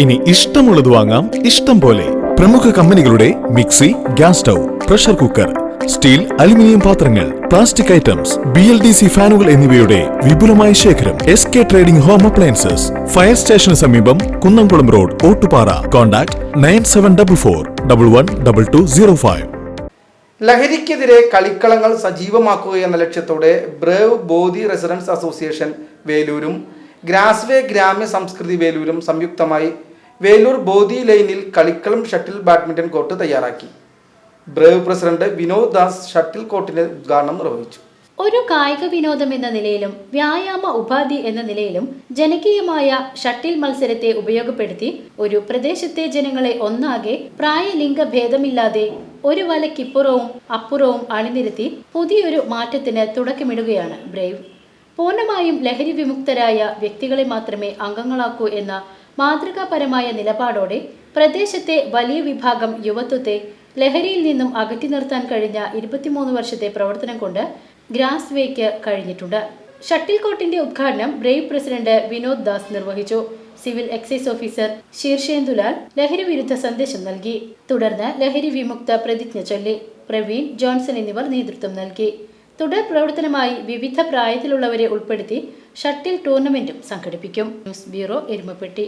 ഇനി ഇഷ്ടമുള്ളത് വാങ്ങാം. ഇഷ്ടം പോലെ പ്രമുഖ കമ്പനികളുടെ mixie gas stove pressure cooker steel aluminium പാത്രങ്ങൾ plastic items B L D C ഫാനുകൾ എന്നിവയുടെ വിപുലമായ ശേഖരം S K trading home appliances fire സ്റ്റേഷന് സമീപം Kunnamkulam road Ottupara. Contact nine seven double four double one double two zero five. ലഹരിക്കെതിരെ കളിക്കളങ്ങൾ സജീവമാക്കുക എന്ന ലക്ഷ്യത്തോടെ ബ്രേവ് ബോധി റെസിഡൻസ് അസോസിയേഷൻ വേലൂരും ഗ്രാസ്വേ ഗ്രാമ്യ സംസ്കൃതി വേലൂരും സംയുക്തമായി വേലൂർ ബോധി ലൈനിൽ കളിക്കളം ഷട്ടിൽ ബാഡ്മിന്റൺ കോർട്ട് തയ്യാറാക്കി. Brave president Vinod Das shuttle കോർട്ടിന്റെ ഉദ്ഘാടനം നിർവഹിച്ചു. ഒരു കായിക വിനോദം എന്ന നിലയിലും വ്യായാമ ഉപാധി എന്ന നിലയിലും ജനകീയമായ ഷട്ടിൽ മത്സരത്തെ ഉപയോഗപ്പെടുത്തി ഒരു പ്രദേശത്തെ ജനങ്ങളെ ഒന്നാകെ പ്രായലിംഗ ഭേദമില്ലാതെ ഒരു വലക്കിപ്പുറവും അപ്പുറവും അണിനിരത്തി പുതിയൊരു മാറ്റത്തിന് തുടക്കമിടുകയാണ് ബ്രേവ്. പൂർണമായും ലഹരി വിമുക്തരായ വ്യക്തികളെ മാത്രമേ അംഗങ്ങളാക്കൂ എന്ന മാതൃകാപരമായ നിലപാടോടെ പ്രദേശത്തെ വലിയ വിഭാഗം യുവത്വത്തെ ലഹരിയിൽ നിന്നും അകറ്റി നിർത്താൻ കഴിഞ്ഞ ഇരുപത്തിമൂന്ന് വർഷത്തെ പ്രവർത്തനം കൊണ്ട് ഗ്രാസ് വേക്ക് കഴിഞ്ഞിട്ടുണ്ട്. ഷട്ടിൽ കോട്ടിന്റെ ഉദ്ഘാടനം ബ്രേവ് പ്രസിഡന്റ് വിനോദ് ദാസ് നിർവഹിച്ചു. സിവിൽ എക്സൈസ് ഓഫീസർ ശീർഷേന്ദുലാൽ ലഹരി വിരുദ്ധ സന്ദേശം നൽകി. തുടർന്ന് ലഹരി വിമുക്ത പ്രതിജ്ഞ ചൊല്ലി. പ്രവീൺ ജോൺസൺ എന്നിവർ നേതൃത്വം നൽകി. തുടർ പ്രവർത്തനമായി വിവിധ പ്രായത്തിലുള്ളവരെ ഉൾപ്പെടുത്തി ഷട്ടിൽ ടൂർണമെന്റും സംഘടിപ്പിക്കും. News bureau Erumapetty.